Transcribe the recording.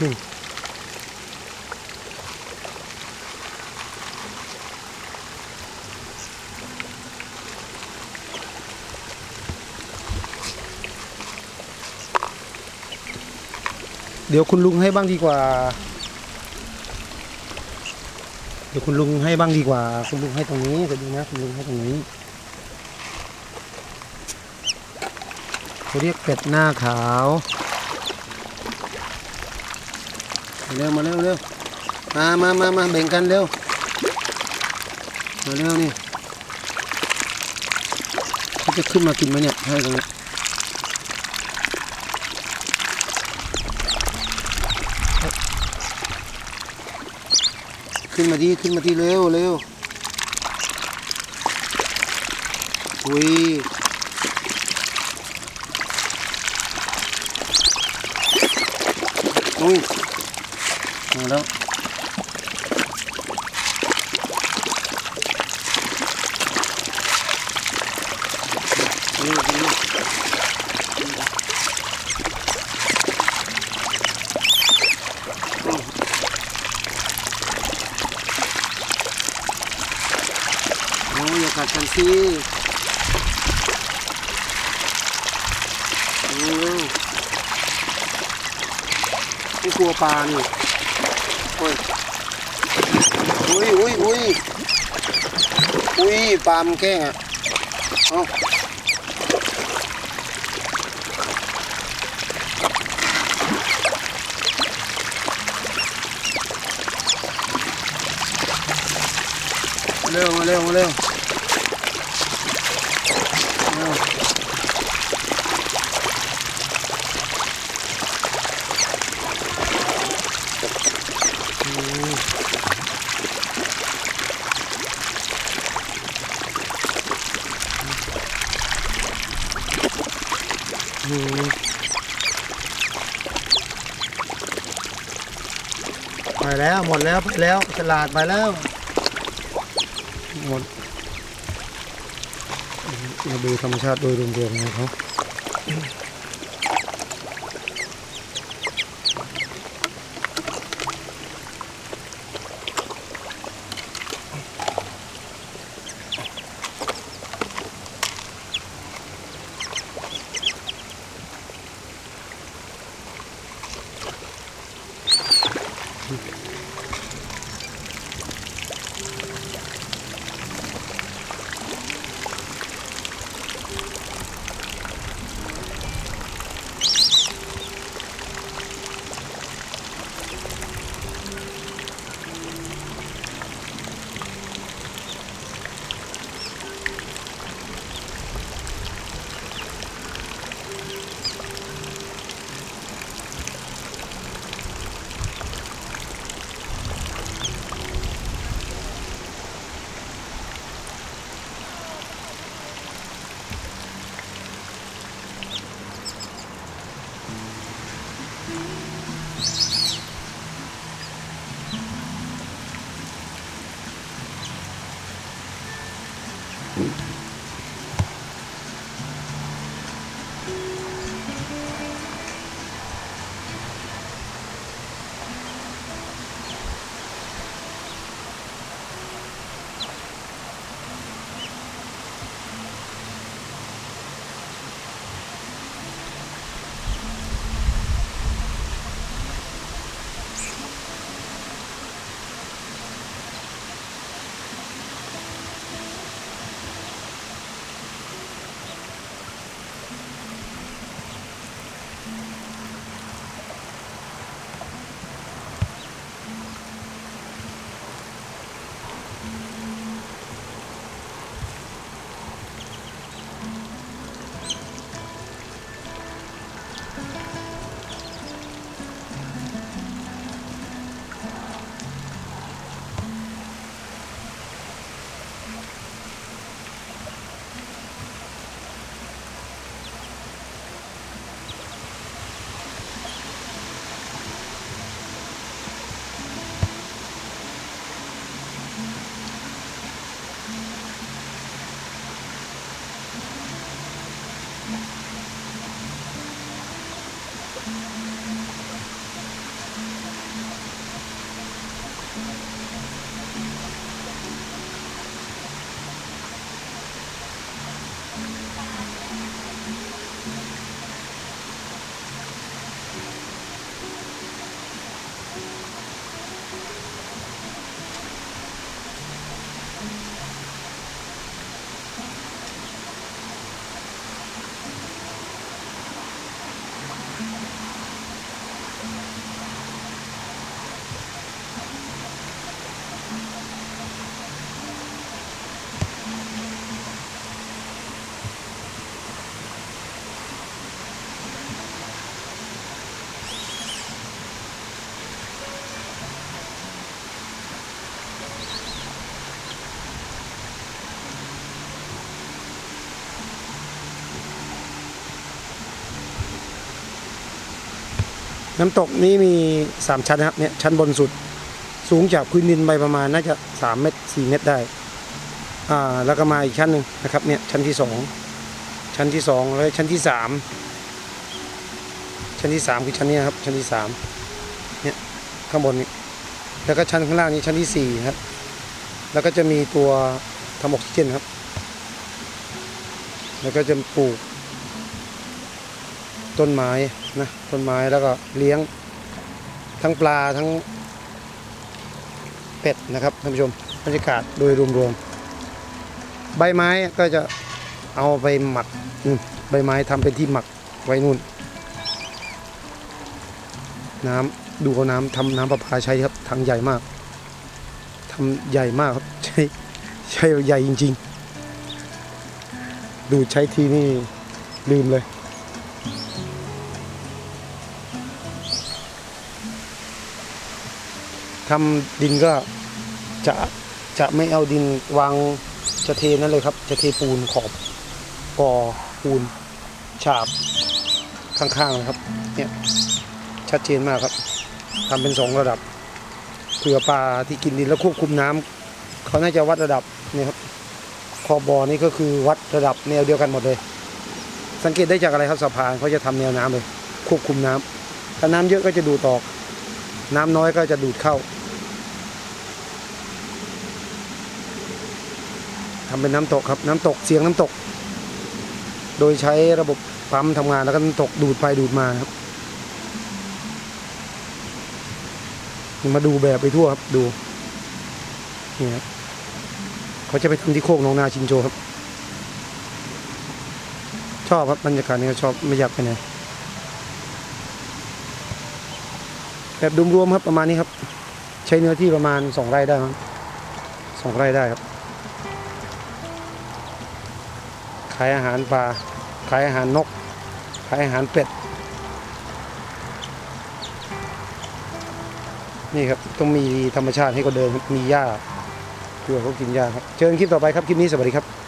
ครึ่งเดี๋ยวคุณลุงให้บ้างดีกว่า เดี๋ยวคุณลุงให้บ้างดีกว่า คุณลุงให้ตรงนี้เดี๋ยวนะคุณลุงให้ตรงนี้เขาเรียกเป็ดหน้าขาวมา เร็วมาเร็วเร็วมามามามาแบ่งกันเร็วมาเร็วนี่เขาจะขึ้นมากินไหมเนี่ยให้ตรงนี้ขึ้นมาดีขึ้นมาดีเร็วเร็วอุ้ยอุ้ย มาแล้วเร็วเร็วโอ้ยอย่ากัดกันสิเร็วเร็วไม่กลัวปลานี่ อ้ยอุ้ยอุ้ยอุ้ยอุ้ยปลามันแข้งอะเอาเร็วมาเร็วมาเร็วเร็วอืมอืมไป แล้วหมดแล้วไปแล้วตลาดไปแล้ว หมดมาดูธรรมชาติโดยรวมๆของเขา น้ำตกนี้มี 3 ชั้นนะครับเนี่ยชั้นบนสุดสูงจากพื้นดินไปประมาณน่าจะ 3 เมตร 4 เมตรได้อ่าแล้วก็มาอีกชั้นหนึ่งนะครับเนี่ยชั้นที่ 2 ชั้นที่ 2 แล้วชั้นที่ 3 ชั้นที่ 3 คือชั้นนี้ครับชั้นที่3เนี่ยข้างบนนี้แล้วก็ชั้นข้างล่างนี้ชั้นที่4ครับแล้วก็จะมีตัวทำออกซิเจนครับ แล้วก็จะปลูก ต้นไม้นะต้นไม้แล้วก็เลี้ยงทั้งปลาทั้งเป็ดนะครับท่านผู้ชมบรรยากาศโดยรวมๆใบไม้ก็จะเอาไปหมักใบไม้ทำเป็นที่หมักไว้นู่น น้ำดูเอาน้ำทำน้ำประปาใช้ครับถังใหญ่มากทำใหญ่มากครับใช้ใช้ใหญ่จริง ๆ ดูใช้ทีนี่ลืมเลย ทำดินก็จะจะไม่เอาดินวางจะเทนั่นเลยครับ จะเทปูนขอบก่อปูนฉาบข้างๆนะครับ เนี่ยชัดเจนมากครับทำเป็นสองระดับเผื่อปลาที่กินดินแล้วควบคุมน้ำเขาน่าจะวัดระดับนี่ครับขอบบ่อนี่ก็คือวัดระดับแนวเดียวกันหมดเลย สังเกตได้จากอะไรครับสะพานเขาจะทำแนวน้ำเลย ควบคุมน้ำถ้าน้ำเยอะก็จะดูดออก น้ำน้อยก็จะดูดเข้า ทำเป็นน้ำตกครับน้ำตกเสียงน้ำตก โดยใช้ระบบปั๊มทำงานแล้วก็น้ำตกดูดไปดูดมาครับมาดูแบบไปทั่วครับดูนี่ครับเขาจะไปทำที่โคกหนองนาชินโจครับ ชอบครับบรรยากาศนี้ชอบไม่อยากไปไหนแบบรวมๆครับประมาณนี้ครับ ใช้เนื้อที่ประมาณสองไร่ได้ครับสองไร่ได้ครับายอาหารปลา ขายอาหารนก ขายอาหารเป็ด นี่ครับต้องมีธรรมชาติให้เขาเดินมีหญ้าเพื่อเขากินหญ้าครับ เชิญคลิปต่อไปครับ คลิปนี้สวัสดีครับ